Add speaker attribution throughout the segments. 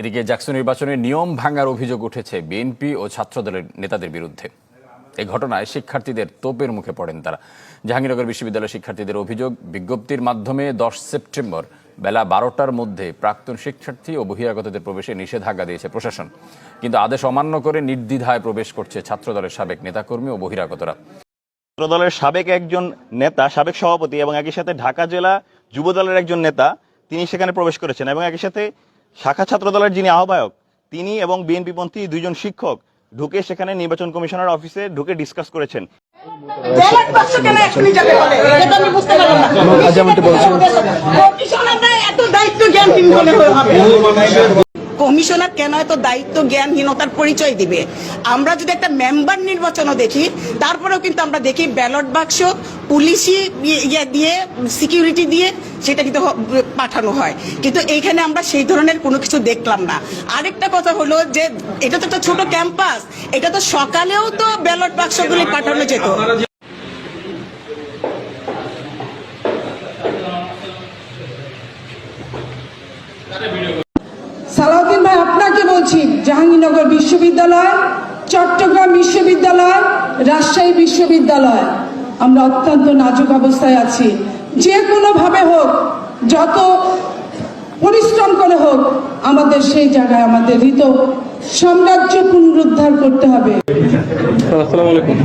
Speaker 1: এদিকে জাকসু নির্বাচনের নিয়ম ভাঙার অভিযোগ উঠেছে বিএনপি ও ছাত্রদলের নেতাদের বিরুদ্ধে। এই ঘটনায় শিক্ষার্থীদের তোপের মুখে পড়েন তারা। জাহাঙ্গীরনগর বিশ্ববিদ্যালয়ের শিক্ষার্থীদের অভিযোগ, বিজ্ঞপ্তির মাধ্যমে দশ সেপ্টেম্বর বেলা বারোটার মধ্যে প্রাক্তন শিক্ষার্থী ও বহিরাগতদের প্রবেশে নিষেধাজ্ঞা দিয়েছে প্রশাসন। কিন্তু আদেশ অমান্য করে নির্দ্বিধায় প্রবেশ করছে ছাত্রদলের সাবেক নেতাকর্মী ও বহিরাগতরা।
Speaker 2: ছাত্রদলের সাবেক একজন নেতা, সাবেক সভাপতি এবং একই সাথে ঢাকা জেলা যুব দলের একজন নেতা, তিনি সেখানে প্রবেশ করেছেন এবং একই সাথে শাখা ছাত্র দলের যিনি আহ্বায়ক তিনি এবং বিএনপি পন্থী দুইজন শিক্ষক ঢুকে সেখানে নির্বাচন কমিশনার অফিসে ঢুকে ডিসকাস করেছেন।
Speaker 3: যেমনটি বলছেন। কমিশনার কেন এত দায়িত্ব জ্ঞানহীনতার পরিচয় দিবে? আমরা যদি একটা মেম্বার নির্বাচনও দেখি, তারপরেও কিন্তু আমরা দেখি ব্যালট বাক্স পুলিশি ইয়ে দিয়ে সিকিউরিটি দিয়ে সেটা কিন্তু পাঠানো হয়। কিন্তু এইখানে আমরা সেই ধরনের কোনো কিছু দেখলাম না। আরেকটা কথা হলো যে, এটা তো একটা ছোট ক্যাম্পাস, এটা তো সকালেও তো ব্যালট বাক্সগুলি পাঠানো যেত
Speaker 4: সালাউদ্দিন ভাই আপনাকে বলছি জাহাঙ্গীরনগর বিশ্ববিদ্যালয়, চট্টগ্রাম বিশ্ববিদ্যালয়, রাজশাহী বিশ্ববিদ্যালয়। আমরা অত্যন্ত নাজুক অবস্থায় আছি। যে কোনোভাবে হোক, যত পরিশ্রম করে হোক, আমাদের সেই জায়গায় আমাদের হৃত সাম্রাজ্য পুনরুদ্ধার করতে হবে।
Speaker 5: আসসালামু আলাইকুম।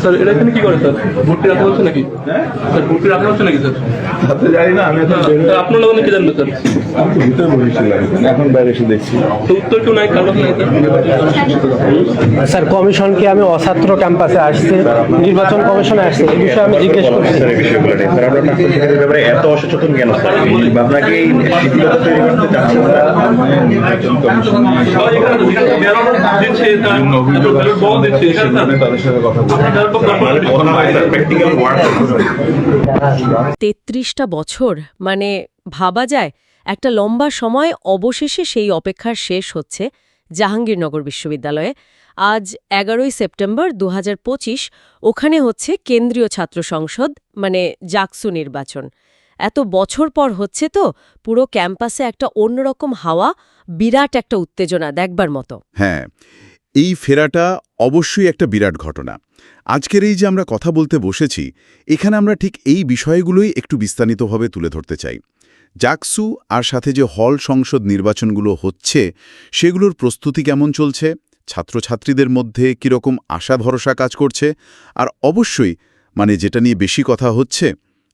Speaker 5: স্যার, এটা এখানে কি করে, স্যার? ভর্তি রাখা হচ্ছে নাকি? স্যার, ভর্তি রাখা হচ্ছে নাকি, স্যার?
Speaker 6: আপনি জানি না আমি এখন
Speaker 5: স্যার আপনার লোক কি জানবে স্যার?
Speaker 6: আমি তো ভিতরে বসেছিলাম এখন বাইরে এসে দেখছি।
Speaker 5: উত্তর কেউ নাই কারণ নাই স্যার
Speaker 7: স্যার কমিশনকে আমি অছাত্র ক্যাম্পাসে আসছি নির্বাচন কমিশনে আসছি এই বিষয়ে আমি জিজ্ঞেস করছি।
Speaker 6: স্যার এই বিষয়গুলো নিয়ে স্যার আমরা ছাত্র ব্যাপারে এত অসচেতন কেন স্যার? আপনাকে এই শিক্ষিত তৈরি করতে চাচ্ছি আমরা নির্বাচন কমিশন
Speaker 5: সবাই
Speaker 8: তেত্রিশটা বছর মানে ভাবা যায়, একটা লম্বা সময় অবশেষে সেই অপেক্ষার শেষ হচ্ছে জাহাঙ্গীরনগর বিশ্ববিদ্যালয়ে। আজ এগারোই সেপ্টেম্বর দু হাজার পঁচিশ, ওখানে হচ্ছে কেন্দ্রীয় ছাত্র সংসদ মানে জাকসু নির্বাচন। এত বছর পর হচ্ছে তো, পুরো ক্যাম্পাসে একটা অন্যরকম হাওয়া, বিরাট একটা উত্তেজনা দেখবার মতো।
Speaker 9: হ্যাঁ এই ফেরাটা অবশ্যই একটা বিরাট ঘটনা। আজকের এই যে আমরা কথা বলতে বসেছি, এখানে আমরা ঠিক এই বিষয়গুলোই একটু বিস্তারিতভাবে তুলে ধরতে চাই। জাকসু আর সাথে যে হল সংসদ নির্বাচনগুলো হচ্ছে, সেগুলোর প্রস্তুতি কেমন চলছে? ছাত্রছাত্রীদের মধ্যে কীরকম আশা ভরসা কাজ করছে? আর অবশ্যই মানে যেটা নিয়ে বেশি কথা হচ্ছে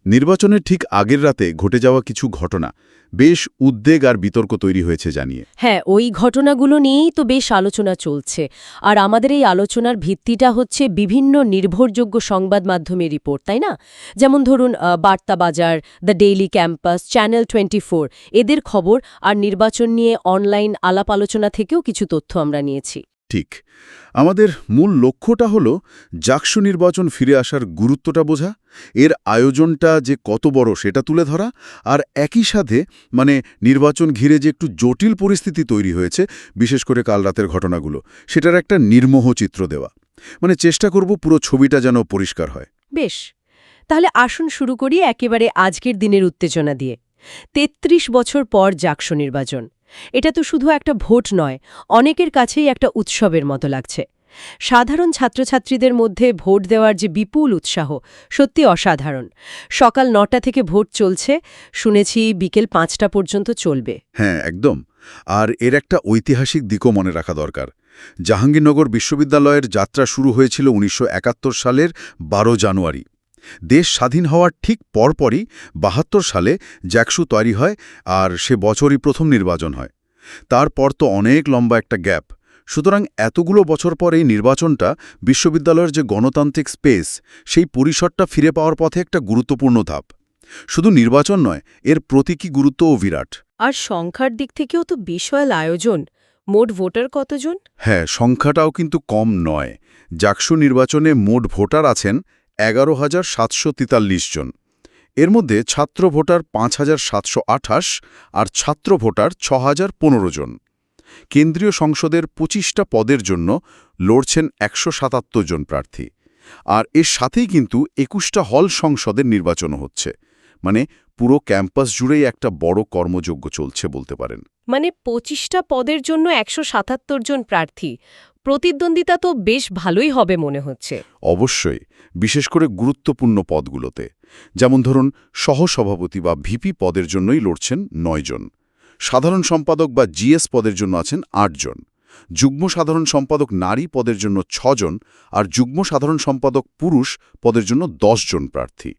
Speaker 9: নির্বাচনের ঠিক আগের রাতে ঘটে যাওয়া কিছু ঘটনা বেশ উদ্বেগ আর বিতর্ক তৈরি হয়েছে জানিয়ে।
Speaker 8: হ্যাঁ ওই ঘটনাগুলো নিয়েই তো বেশ আলোচনা চলছে। আর আমাদের এই আলোচনার ভিত্তিটা হচ্ছে বিভিন্ন নির্ভরযোগ্য সংবাদ মাধ্যমের রিপোর্ট, তাই না? যেমন ধরুন Barta Bazar, the Daily Campus, Channel twenty এদের খবর আর নির্বাচন নিয়ে অনলাইন আলাপ আলোচনা থেকেও কিছু তথ্য আমরা নিয়েছি।
Speaker 9: ঠিক। আমাদের মূল লক্ষ্যটা হল জাকসু নির্বাচন ফিরে আসার গুরুত্বটা বোঝা, এর আয়োজনটা যে কত বড় সেটা তুলে ধরা, আর একই সাথে মানে নির্বাচন ঘিরে যে একটু জটিল পরিস্থিতি তৈরি হয়েছে, বিশেষ করে কাল রাতের ঘটনাগুলো, সেটার একটা নির্মোহ চিত্র দেওয়া। মানে চেষ্টা করব পুরো ছবিটা যেন পরিষ্কার হয়।
Speaker 8: বেশ। তাহলে আসুন শুরু করি একেবারে আজকের দিনের উত্তেজনা দিয়ে। ৩৩ বছর পর জাকসু নির্বাচন। এটা তো শুধু একটা ভোট নয়, অনেকের কাছেই একটা উৎসবের মতো লাগছে। সাধারণ ছাত্রছাত্রীদের মধ্যে ভোট দেওয়ার যে বিপুল উৎসাহ, সত্যি অসাধারণ। সকাল নটা থেকে ভোট চলছে, শুনেছি বিকেল পাঁচটা পর্যন্ত চলবে।
Speaker 9: হ্যাঁ একদম। আর এর একটা ঐতিহাসিক দিকও মনে রাখা দরকার। জাহাঙ্গীরনগর বিশ্ববিদ্যালয়ের যাত্রা শুরু হয়েছিল উনিশশো একাত্তর সালের বারো জানুয়ারি। দেশ স্বাধীন হওয়ার ঠিক পরপরই বাহাত্তর সালে জ্যাকসু তৈরি হয় আর সে বছরই প্রথম নির্বাচন হয়। তারপর তো অনেক লম্বা একটা গ্যাপ। সুতরাং এতগুলো বছর পর এই নির্বাচনটা বিশ্ববিদ্যালয়ের যে গণতান্ত্রিক স্পেস সেই পরিসরটা ফিরে পাওয়ার পথে একটা গুরুত্বপূর্ণ ধাপ। শুধু নির্বাচন নয় এর প্রতীকী গুরুত্বও বিরাট।
Speaker 8: আর সংখ্যার দিক থেকেও তো বিশাল আয়োজন। মোট ভোটার কতজন?
Speaker 9: হ্যাঁ সংখ্যাটাও কিন্তু কম নয়। জাকসু নির্বাচনে মোট ভোটার আছেন এগারো হাজার সাতশো জন। এর মধ্যে ছাত্র ভোটার পাঁচ হাজার সাতশো আঠাশ আর ছাত্র ভোটার ছ হাজার পনেরো জন। কেন্দ্রীয় সংসদের পঁচিশটা পদের জন্য লড়ছেন একশো সাতাত্তর জন প্রার্থী। আর এর সাথেই কিন্তু একুশটা হল সংসদের নির্বাচনও হচ্ছে। মানে পুরো ক্যাম্পাস জুড়েই একটা বড় কর্মযোগ্য চলছে বলতে পারেন।
Speaker 8: মানে পঁচিশটা পদের জন্য একশো সাতাত্তর জন প্রার্থী। প্রতিদ্বন্দ্বিতা তো বেশ ভালোই হবে মনে হচ্ছে।
Speaker 9: অবশ্যই, বিশেষ করে গুরুত্বপূর্ণ পদগুলোতে। যেমন ধরুন, সহসভাপতি বা ভিপি পদের জন্যই লড়ছেন নয়জন সাধারণ সম্পাদক বা জিএস পদের জন্য আছেন আটজন যুগ্ম সাধারণ সম্পাদক নারী পদের জন্য ছজন আর যুগ্ম সাধারণ সম্পাদক পুরুষ পদের জন্য জন প্রার্থী।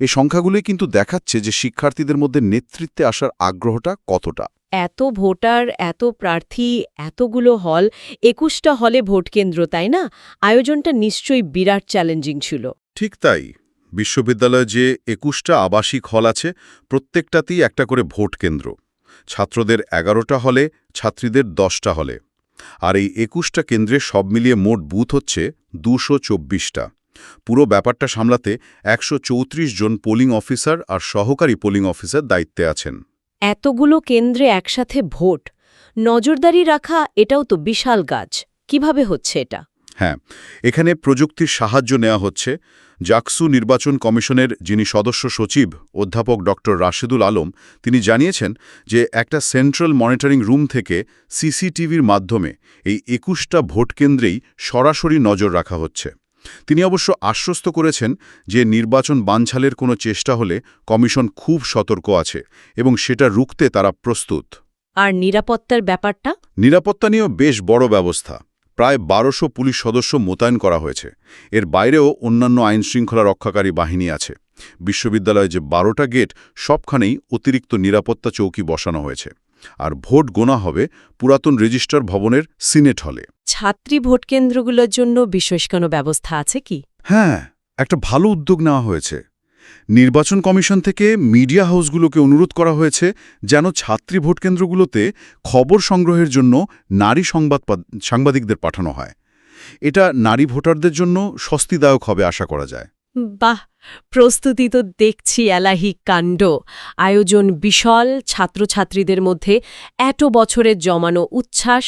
Speaker 9: এই সংখ্যাগুলোই কিন্তু দেখাচ্ছে যে শিক্ষার্থীদের মধ্যে নেতৃত্বে আসার আগ্রহটা কতটা।
Speaker 8: এত ভোটার, এত প্রার্থী, এতগুলো হল, একুশটা হলে ভোট কেন্দ্র, তাই না? আয়োজনটা নিশ্চয়ই বিরাট চ্যালেঞ্জিং ছিল।
Speaker 9: ঠিক তাই। বিশ্ববিদ্যালয়ে যে একুশটা আবাসিক হল আছে, প্রত্যেকটাতেই একটা করে ভোট কেন্দ্র। ছাত্রদের এগারোটা হলে, ছাত্রীদের দশটা হলে। আর এই একুশটা কেন্দ্রে সব মিলিয়ে মোট বুথ হচ্ছে দুশো চব্বিশটা। পুরো ব্যাপারটা সামলাতে একশো চৌত্রিশ জন পোলিং অফিসার আর সহকারী পোলিং অফিসার দায়িত্বে আছেন।
Speaker 8: এতগুলো কেন্দ্রে একসাথে ভোট। নজরদারি রাখা এটাও তো বিশাল কাজ। কীভাবে হচ্ছে এটা?
Speaker 9: হ্যাঁ এখানে প্রযুক্তির সাহায্য নেওয়া হচ্ছে। জাকসু নির্বাচন কমিশনের যিনি সদস্য সচিব, অধ্যাপক ড. রাশেদুল আলম, তিনি জানিয়েছেন যে একটা সেন্ট্রাল মনিটরিং রুম থেকে সিসিটিভির মাধ্যমে এই একুশটা ভোট কেন্দ্রেই সরাসরি নজর রাখা হচ্ছে। তিনি অবশ্য আশ্বস্ত করেছেন যে নির্বাচন বানছালের কোনো চেষ্টা হলে কমিশন খুব সতর্ক আছে এবং সেটা রুখতে তারা প্রস্তুত।
Speaker 8: আর নিরাপত্তার ব্যাপারটা?
Speaker 9: নিরাপত্তা নিয়েও বেশ বড় ব্যবস্থা। প্রায় বারোশো পুলিশ সদস্য মোতায়েন করা হয়েছে। এর বাইরেও অন্যান্য আইনশৃঙ্খলা রক্ষাকারী বাহিনী আছে। বিশ্ববিদ্যালয়ে যে বারোটা গেট সবখানেই অতিরিক্ত নিরাপত্তা চৌকি বসানো হয়েছে। আর ভোট গোনা হবে পুরাতন রেজিস্টার ভবনের সিনেট হলে।
Speaker 8: ছাত্রী ভোট কেন্দ্রগুলোর জন্য বিশেষ কোনো ব্যবস্থা আছে কি?
Speaker 9: হ্যাঁ একটা ভালো উদ্যোগ নেওয়া হয়েছে। নির্বাচন কমিশন থেকে মিডিয়া হাউসগুলোকে অনুরোধ করা হয়েছে যেন ছাত্রী ভোট কেন্দ্রগুলোতে খবর সংগ্রহের জন্য নারী সংবাদ সাংবাদিকদের পাঠানো হয়। এটা নারী ভোটারদের জন্য স্বস্তিদায়ক হবে আশা করা যায়।
Speaker 8: বাহ, প্রস্তুতি তো দেখছি এলাহি কাণ্ড। আয়োজন বিশাল ছাত্রছাত্রীদের মধ্যে এত বছরের জমানো উচ্ছ্বাস,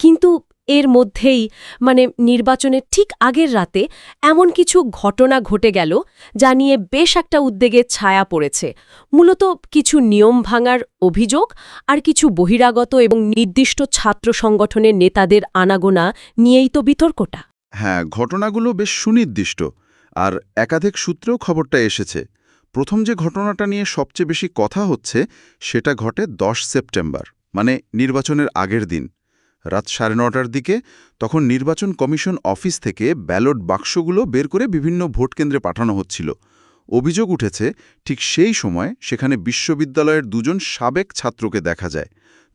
Speaker 8: কিন্তু এর মধ্যেই মানে নির্বাচনের ঠিক আগের রাতে এমন কিছু ঘটনা ঘটে গেল যা নিয়ে বেশ একটা উদ্বেগের ছায়া পড়েছে। মূলত কিছু নিয়ম ভাঙার অভিযোগ আর কিছু বহিরাগত এবং নির্দিষ্ট ছাত্র সংগঠনের নেতাদের আনাগোনা নিয়েই তো বিতর্কটা।
Speaker 9: হ্যাঁ ঘটনাগুলো বেশ সুনির্দিষ্ট। আর একাধিক সূত্রেও খবরটা এসেছে। প্রথম যে ঘটনাটা নিয়ে সবচেয়ে বেশি কথা হচ্ছে, সেটা ঘটে ১০ সেপ্টেম্বর মানে নির্বাচনের আগের দিন। রাত সাড়ে নটার দিকে তখন নির্বাচন কমিশন অফিস থেকে ব্যালট বাক্সগুলো বের করে বিভিন্ন ভোটকেন্দ্রে পাঠানো হচ্ছিল। অভিযোগ উঠেছে, ঠিক সেই সময় সেখানে বিশ্ববিদ্যালয়ের দুজন সাবেক ছাত্রকে দেখা যায়।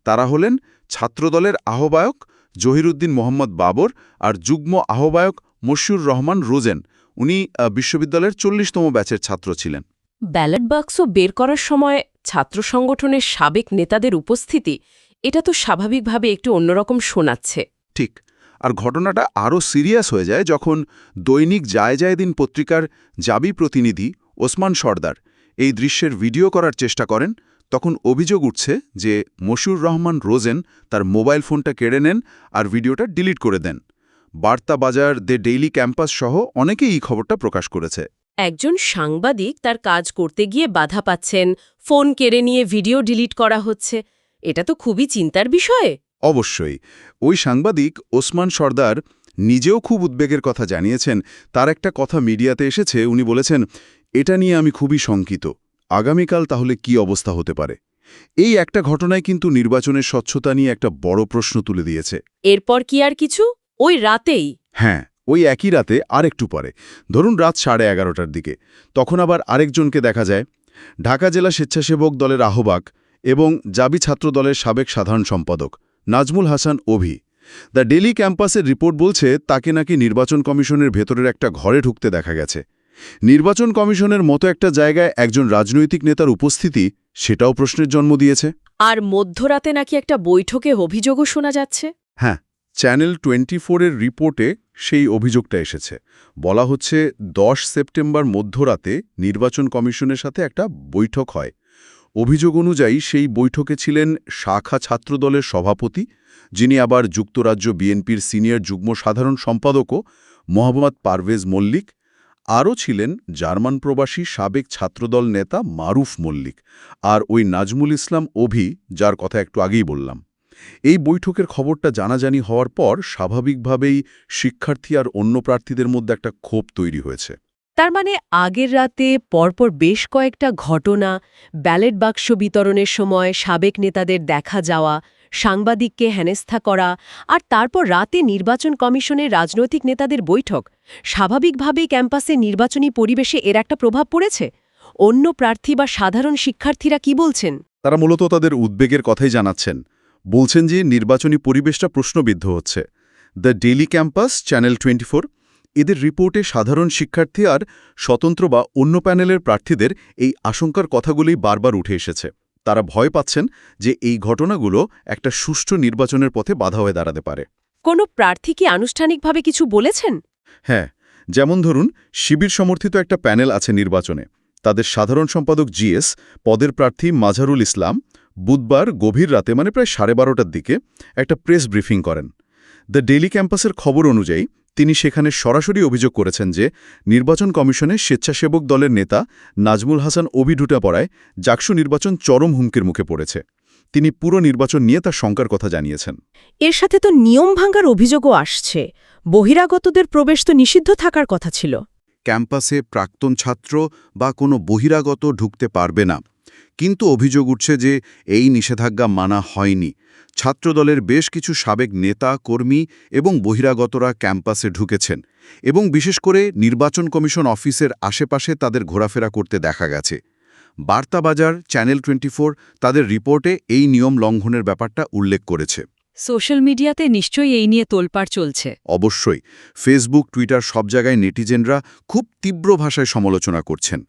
Speaker 9: তারা হলেন ছাত্রদলের আহ্বায়ক জহিরুদ্দিন মোহাম্মদ বাবর আর যুগ্ম আহ্বায়ক মশিউর রহমান রোজেন। উনি বিশ্ববিদ্যালয়ের চল্লিশতম ব্যাচের ছাত্র ছিলেন।
Speaker 8: ব্যালট বাক্স বের করার সময় ছাত্র সংগঠনের সাবেক নেতাদের উপস্থিতি এটা তো স্বাভাবিকভাবে একটু অন্যরকম শোনাচ্ছে।
Speaker 9: ঠিক আর ঘটনাটা আরও সিরিয়াস হয়ে যায় যখন দৈনিক যায় যায় দিন পত্রিকার জাবি প্রতিনিধি ওসমান সর্দার এই দৃশ্যের ভিডিও করার চেষ্টা করেন তখন অভিযোগ উঠছে যে মশিউর রহমান রোজেন তার মোবাইল ফোনটা কেড়ে নেন আর ভিডিওটা ডিলিট করে দেন। বার্তা বাজার দে ডেইলি ক্যাম্পাস সহ অনেকেই এই খবরটা প্রকাশ করেছে।
Speaker 8: একজন সাংবাদিক তার কাজ করতে গিয়ে বাধা পাচ্ছেন ফোন কেড়ে নিয়ে ভিডিও ডিলিট করা হচ্ছে। এটা তো খুবই চিন্তার বিষয়।
Speaker 9: অবশ্যই। ওই সাংবাদিক ওসমান সর্দার নিজেও খুব উদ্বেগের কথা জানিয়েছেন। তার একটা কথা মিডিয়াতে এসেছে উনি বলেছেন এটা নিয়ে আমি খুবই শঙ্কিত। আগামীকাল তাহলে কি অবস্থা হতে পারে? এই একটা ঘটনায় কিন্তু নির্বাচনের স্বচ্ছতা নিয়ে একটা বড় প্রশ্ন তুলে দিয়েছে।
Speaker 8: এরপর কি আর কিছু? ওই রাতেই?
Speaker 9: হ্যাঁ ওই একই রাতে আরেকটু পরে। ধরুন রাত সাড়ে এগারোটার দিকে। তখন আবার আরেকজনকে দেখা যায়। ঢাকা জেলা স্বেচ্ছাসেবক দলের আহ্বাক এবং জাবি ছাত্র দলের সাবেক সাধারণ সম্পাদক নাজমুল হাসান অভি। দ্য ডেলি ক্যাম্পাসের রিপোর্ট বলছে তাকে নাকি নির্বাচন কমিশনের ভেতরের একটা ঘরে ঢুকতে দেখা গেছে। নির্বাচন কমিশনের মতো একটা জায়গায় একজন রাজনৈতিক নেতার উপস্থিতি সেটাও প্রশ্নের জন্ম দিয়েছে।
Speaker 8: আর মধ্যরাতে নাকি একটা বৈঠকে অভিযোগও শোনা যাচ্ছে?
Speaker 9: হ্যাঁ চ্যানেল টোয়েন্টি ফোরের রিপোর্টে সেই অভিযোগটা এসেছে। বলা হচ্ছে, দশ সেপ্টেম্বর মধ্যরাতে নির্বাচন কমিশনের সাথে একটা বৈঠক হয়। অভিযোগ অনুযায়ী সেই বৈঠকে ছিলেন শাখা ছাত্রদলের সভাপতি, যিনি আবার যুক্তরাজ্য বিএনপির সিনিয়র যুগ্ম সাধারণ সম্পাদকও, মোহাম্মদ পারভেজ মল্লিক। আরও ছিলেন জার্মান প্রবাসী সাবেক ছাত্রদল নেতা মারুফ মল্লিক। আর ওই নাজমুল ইসলাম অভি, যার কথা একটু আগেই বললাম। এই বৈঠকের খবরটা জানাজানি হওয়ার পর স্বাভাবিকভাবেই শিক্ষার্থী আর অন্য প্রার্থীদের মধ্যে একটা ক্ষোভ তৈরি হয়েছে।
Speaker 8: তার মানে আগের রাতে পরপর বেশ কয়েকটা ঘটনা ব্যালট বাক্স বিতরণের সময় সাবেক নেতাদের দেখা যাওয়া সাংবাদিককে হেনস্থা করা আর তারপর রাতে নির্বাচন কমিশনের রাজনৈতিক নেতাদের বৈঠক স্বাভাবিকভাবেই ক্যাম্পাসে নির্বাচনী পরিবেশে এর একটা প্রভাব পড়েছে? অন্য প্রার্থী বা সাধারণ শিক্ষার্থীরা কি বলছেন?
Speaker 9: তারা মূলত তাদের উদ্বেগের কথাই জানাচ্ছেন। বলছেন যে নির্বাচনী পরিবেশটা প্রশ্নবিদ্ধ হচ্ছে। The Daily Campus Channel twenty এদের রিপোর্টে সাধারণ শিক্ষার্থী আর স্বতন্ত্র বা অন্য প্যানেলের প্রার্থীদের এই আশঙ্কার কথাগুলোই বারবার উঠে এসেছে। তারা ভয় পাচ্ছেন যে এই ঘটনাগুলো একটা সুষ্ঠু নির্বাচনের পথে বাধা হয়ে দাঁড়াতে পারে।
Speaker 8: কোনো প্রার্থী কি আনুষ্ঠানিকভাবে কিছু বলেছেন?
Speaker 9: হ্যাঁ যেমন ধরুন শিবির সমর্থিত একটা প্যানেল আছে নির্বাচনে। তাদের সাধারণ সম্পাদক জিএস পদের প্রার্থী মাঝারুল ইসলাম বুধবার গভীর রাতে মানে প্রায় সাড়ে বারোটার দিকে একটা প্রেস ব্রিফিং করেন। দ্য ডেইলি ক্যাম্পাসের খবর অনুযায়ী তিনি সেখানে সরাসরি অভিযোগ করেছেন যে নির্বাচন কমিশনের স্বেচ্ছাসেবক দলের নেতা নাজমুল হাসান অভিঢুটা পড়ায় জাকসু নির্বাচন চরম হুমকির মুখে পড়েছে। তিনি পুরো নির্বাচন নিয়ে তার শঙ্কার কথা জানিয়েছেন।
Speaker 8: এর সাথে তো নিয়ম ভাঙার অভিযোগও আসছে। বহিরাগতদের প্রবেশ তো নিষিদ্ধ থাকার কথা ছিল।
Speaker 9: ক্যাম্পাসে প্রাক্তন ছাত্র বা কোনো বহিরাগত ঢুকতে পারবে না। কিন্তু অভিযোগ উঠছে যে এই নিষেধাজ্ঞা মানা হয়নি। ছাত্রদলের বেশ কিছু সাবেক নেতা কর্মী এবং বহিরাগতরা ক্যাম্পাসে ঢুকেছেন এবং বিশেষ করে নির্বাচন কমিশন অফিসের আশেপাশে তাদের ঘোরাফেরা করতে দেখা গেছে। বার্তাবাজার চ্যানেল টোয়েন্টি তাদের রিপোর্টে এই নিয়ম লঙ্ঘনের ব্যাপারটা উল্লেখ করেছে।
Speaker 8: সোশ্যাল মিডিয়াতে নিশ্চয়ই এই নিয়ে তোলপাড় চলছে।
Speaker 9: অবশ্যই ফেসবুক টুইটার সব জায়গায় নেটিজেনরা খুব তীব্র ভাষায় সমালোচনা করছেন।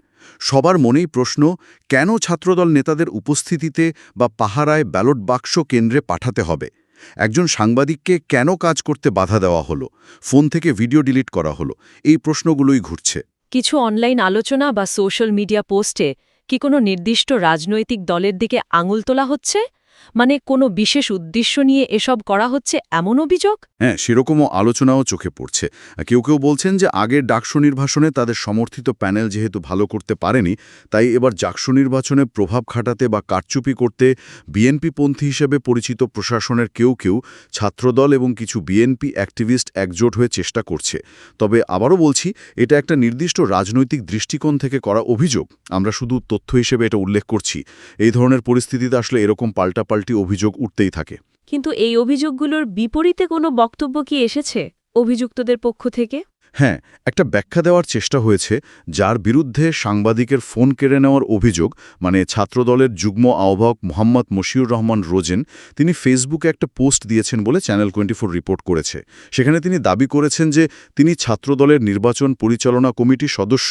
Speaker 9: সবার মনেই প্রশ্ন, কেন ছাত্রদল নেতাদের উপস্থিতিতে বা পাহারায় ব্যালট বাক্স কেন্দ্রে পাঠাতে হবে? একজন সাংবাদিককে কেন কাজ করতে বাধা দেওয়া হলো? ফোন থেকে ভিডিও ডিলিট করা হলো? এই প্রশ্নগুলোই ঘুরছে।
Speaker 8: কিছু অনলাইন আলোচনা বা সোশ্যাল মিডিয়া পোস্টে কি কোনো নির্দিষ্ট রাজনৈতিক দলের দিকে আঙুল তোলা হচ্ছে? মানে কোনো বিশেষ উদ্দেশ্য নিয়ে এসব করা হচ্ছে এমন অভিযোগ?
Speaker 9: হ্যাঁ সেরকমও আলোচনাও চোখে পড়ছে। কেউ কেউ বলছেন যে আগের ডাকসু নির্বাচনে তাদের সমর্থিত প্যানেল যেহেতু ভালো করতে পারেনি, তাই এবার জাকসু নির্বাচনে প্রভাব খাটাতে বা কারচুপি করতে বিএনপিপন্থী হিসেবে পরিচিত প্রশাসনের কেউ কেউ ছাত্রদল এবং কিছু বিএনপি অ্যাক্টিভিস্ট একজোট হয়ে চেষ্টা করছে। তবে আবারও বলছি, এটা একটা নির্দিষ্ট রাজনৈতিক দৃষ্টিকোণ থেকে করা অভিযোগ। আমরা শুধু তথ্য হিসেবে এটা উল্লেখ করছি। এই ধরনের পরিস্থিতিতে আসলে এরকম পাল্টাপাল্টি অভিযোগ উঠতেই থাকে।
Speaker 8: কিন্তু এই অভিযোগগুলোর বিপরীতে কোনো বক্তব্য কি এসেছে অভিযুক্তদের পক্ষ থেকে?
Speaker 9: হ্যাঁ একটা ব্যাখ্যা দেওয়ার চেষ্টা হয়েছে যার বিরুদ্ধে সাংবাদিকের ফোন কেড়ে নেওয়ার অভিযোগ মানে ছাত্রদলের যুগ্ম আহ্বায়ক মোহাম্মদ মশিউর রহমান রোজেন, তিনি ফেসবুকে একটা পোস্ট দিয়েছেন বলে চ্যানেল টোয়েন্টি রিপোর্ট করেছে। সেখানে তিনি দাবি করেছেন যে তিনি ছাত্রদলের নির্বাচন পরিচালনা কমিটির সদস্য,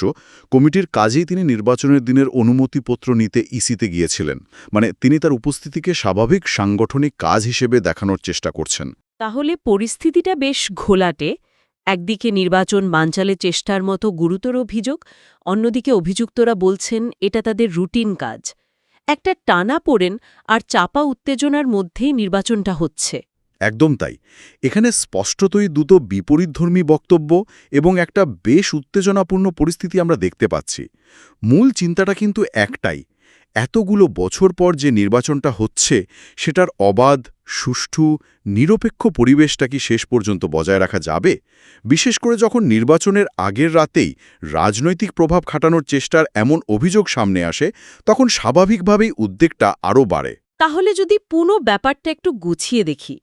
Speaker 9: কমিটির কাজেই তিনি নির্বাচনের দিনের অনুমতিপত্র নিতে ইসিতে গিয়েছিলেন। মানে তিনি তার উপস্থিতিকে স্বাভাবিক সাংগঠনিক কাজ হিসেবে দেখানোর চেষ্টা করছেন।
Speaker 8: তাহলে পরিস্থিতিটা বেশ ঘোলাটে। একদিকে নির্বাচন বানচালের চেষ্টার মতো গুরুতর অভিযোগ, অন্যদিকে অভিযুক্তরা বলছেন এটা তাদের রুটিন কাজ। একটা টানা পড়েন আর চাপা উত্তেজনার মধ্যেই নির্বাচনটা হচ্ছে।
Speaker 9: একদম তাই। এখানে স্পষ্টতই দুটো বিপরীতধর্মী বক্তব্য এবং একটা বেশ উত্তেজনাপূর্ণ পরিস্থিতি আমরা দেখতে পাচ্ছি। মূল চিন্তাটা কিন্তু একটাই। এতগুলো বছর পর যে নির্বাচনটা হচ্ছে, সেটার অবাধ সুষ্ঠু, নিরপেক্ষ পরিবেশটা কি শেষ পর্যন্ত বজায় রাখা যাবে? বিশেষ করে যখন নির্বাচনের আগের রাতেই রাজনৈতিক প্রভাব খাটানোর চেষ্টার এমন অভিযোগ সামনে আসে, তখন স্বাভাবিকভাবেই উদ্বেগটা আরও বাড়ে।
Speaker 8: তাহলে যদি পুরো ব্যাপারটা একটু গুছিয়ে দেখি।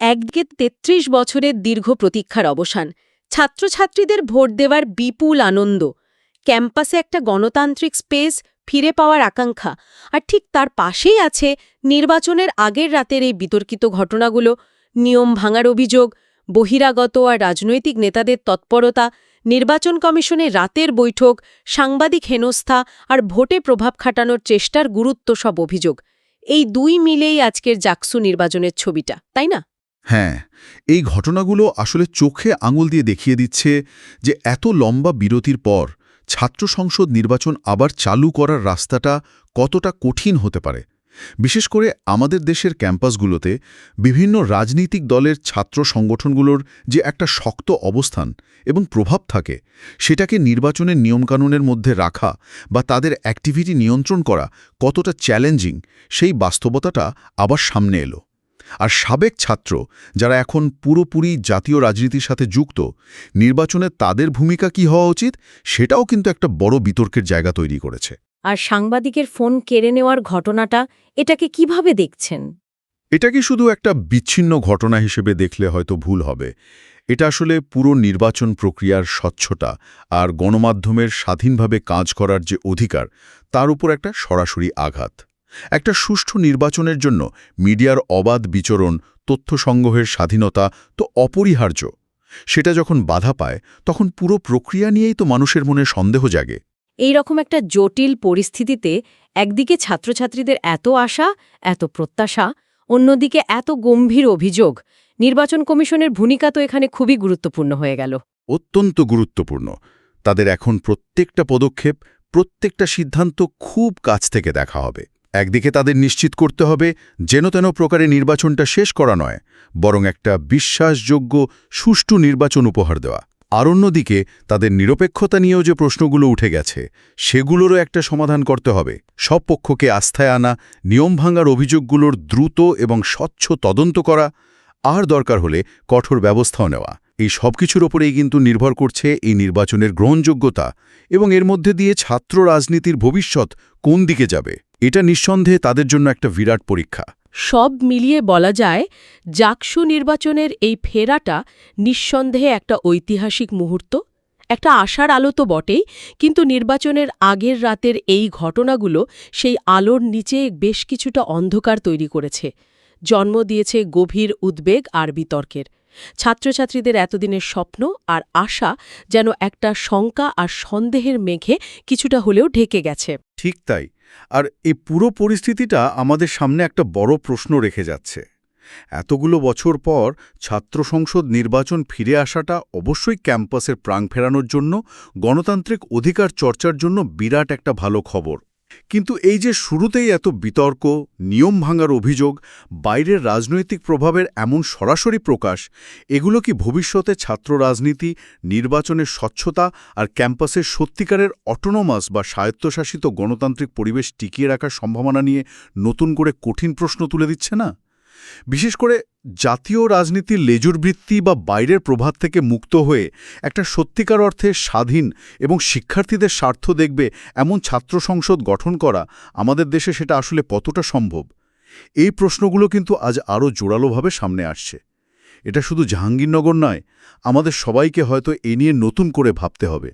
Speaker 8: একদিকে ৩৩ বছরের দীর্ঘ প্রতীক্ষার অবসান, ছাত্রছাত্রীদের ভোট দেওয়ার বিপুল আনন্দ, ক্যাম্পাসে একটা গণতান্ত্রিক স্পেস ফিরে পাওয়ার আকাঙ্ক্ষা। আর ঠিক তার পাশেই আছে নির্বাচনের আগের রাতের এই বিতর্কিত ঘটনাগুলো, নিয়ম ভাঙার অভিযোগ, বহিরাগত আর রাজনৈতিক নেতাদের তৎপরতা, নির্বাচন কমিশনে রাতের বৈঠক, সাংবাদিক হেনস্থা আর ভোটে প্রভাব খাটানোর চেষ্টার গুরুত্ব সব অভিযোগ। এই দুই মিলেই আজকের জাকসু নির্বাচনের ছবিটা, তাই না?
Speaker 9: হ্যাঁ এই ঘটনাগুলো আসলে চোখে আঙুল দিয়ে দেখিয়ে দিচ্ছে যে এত লম্বা বিরতির পর ছাত্র সংসদ নির্বাচন আবার চালু করার রাস্তাটা কতটা কঠিন হতে পারে? বিশেষ করে আমাদের দেশের ক্যাম্পাসগুলোতে বিভিন্ন রাজনৈতিক দলের ছাত্র সংগঠনগুলোর যে একটা শক্ত অবস্থান এবং প্রভাব থাকে, সেটাকে নির্বাচনের নিয়মকানুনের মধ্যে রাখা বা তাদের অ্যাক্টিভিটি নিয়ন্ত্রণ করা কতটা চ্যালেঞ্জিং, সেই বাস্তবতাটা আবার সামনে এলো। আর সাবেক ছাত্র যারা এখন পুরোপুরি জাতীয় রাজনীতির সাথে যুক্ত নির্বাচনে তাদের ভূমিকা কি হওয়া উচিত সেটাও কিন্তু একটা বড় বিতর্কের জায়গা তৈরি করেছে।
Speaker 8: আর সাংবাদিকের ফোন কেড়ে নেওয়ার ঘটনাটা এটাকে কীভাবে দেখছেন?
Speaker 9: এটা কি শুধু একটা বিচ্ছিন্ন ঘটনা হিসেবে দেখলে হয়তো ভুল হবে? এটা আসলে পুরো নির্বাচন প্রক্রিয়ার স্বচ্ছতা আর গণমাধ্যমের স্বাধীনভাবে কাজ করার যে অধিকার তার উপর একটা সরাসরি আঘাত। একটা সুষ্ঠু নির্বাচনের জন্য মিডিয়ার অবাধ বিচরণ তথ্য সংগ্রহের স্বাধীনতা তো অপরিহার্য। সেটা যখন বাধা পায় তখন পুরো প্রক্রিয়া নিয়েই তো মানুষের মনে সন্দেহ জাগে।
Speaker 8: এই রকম একটা জটিল পরিস্থিতিতে একদিকে ছাত্রছাত্রীদের এত আশা এত প্রত্যাশা অন্যদিকে এত গম্ভীর অভিযোগ নির্বাচন কমিশনের ভূমিকা তো এখানে খুবই গুরুত্বপূর্ণ হয়ে গেল।
Speaker 9: অত্যন্ত গুরুত্বপূর্ণ। তাদের এখন প্রত্যেকটা পদক্ষেপ প্রত্যেকটা সিদ্ধান্ত খুব কাছ থেকে দেখা হবে। একদিকে তাদের নিশ্চিত করতে হবে যেন তেন প্রকারে নির্বাচনটা শেষ করা নয়, বরং একটা বিশ্বাসযোগ্য, সুষ্ঠু নির্বাচন উপহার দেওয়া। আর অন্যদিকে, তাদের নিরপেক্ষতা নিয়েও যে প্রশ্নগুলো উঠে গেছে, সেগুলোরও একটা সমাধান করতে হবে। সব পক্ষকে আস্থায় আনা, নিয়ম ভাঙার অভিযোগগুলোর দ্রুত এবং স্বচ্ছ তদন্ত করা, আর দরকার হলে কঠোর ব্যবস্থাও নেওয়া। এই সব কিছুর ওপরেই কিন্তু নির্ভর করছে এই নির্বাচনের গ্রহণযোগ্যতা এবং এর মধ্যে দিয়ে ছাত্র রাজনীতির ভবিষ্যৎ কোন দিকে যাবে। এটা নিঃসন্দেহে তাদের জন্য একটা বিরাট পরীক্ষা।
Speaker 8: সব মিলিয়ে বলা যায় জাকসু নির্বাচনের এই ফেরাটা নিঃসন্দেহে একটা ঐতিহাসিক মুহূর্ত একটা আশার আলো তো বটেই কিন্তু নির্বাচনের আগের রাতের এই ঘটনাগুলো সেই আলোর নিচে বেশ কিছুটা অন্ধকার তৈরি করেছে। জন্ম দিয়েছে গভীর উদ্বেগ আর বিতর্কের। ছাত্রছাত্রীদের এতদিনের স্বপ্ন আর আশা যেন একটা শঙ্কা আর সন্দেহের মেঘে কিছুটা হলেও ঢেকে গেছে।
Speaker 9: ঠিক তাই। আর এই পুরো পরিস্থিতিটা আমাদের সামনে একটা বড় প্রশ্ন রেখে যাচ্ছে। এতগুলো বছর পর ছাত্র সংসদ নির্বাচন ফিরে আসাটা অবশ্যই ক্যাম্পাসের প্রাং ফেরানোর জন্য, গণতান্ত্রিক অধিকার চর্চার জন্য বিরাট একটা ভালো খবর। কিন্তু এই যে শুরুতেই এত বিতর্ক, নিয়ম ভাঙার অভিযোগ, বাইরের রাজনৈতিক প্রভাবের এমন সরাসরি প্রকাশ, এগুলো কি ভবিষ্যতে ছাত্র রাজনীতি, নির্বাচনের স্বচ্ছতা আর ক্যাম্পাসের সত্যিকারের অটোনোমাস বা স্বায়ত্তশাসিত গণতান্ত্রিক পরিবেশ টিকিয়ে রাখার সম্ভাবনা নিয়ে নতুন করে কঠিন প্রশ্ন তুলে দিচ্ছে না? বিশেষ করে জাতীয় রাজনীতির লেজুরবৃত্তি বা বাইরের প্রভাব থেকে মুক্ত হয়ে একটা সত্যিকার অর্থে স্বাধীন এবং শিক্ষার্থীদের স্বার্থ দেখবে এমন ছাত্র সংসদ গঠন করা আমাদের দেশে সেটা আসলে কতটা সম্ভব? এই প্রশ্নগুলো কিন্তু আজ আরও জোরালোভাবে সামনে আসছে। এটা শুধু জাহাঙ্গীরনগর নয়, আমাদের সবাইকে হয়তো এ নিয়ে নতুন করে ভাবতে হবে।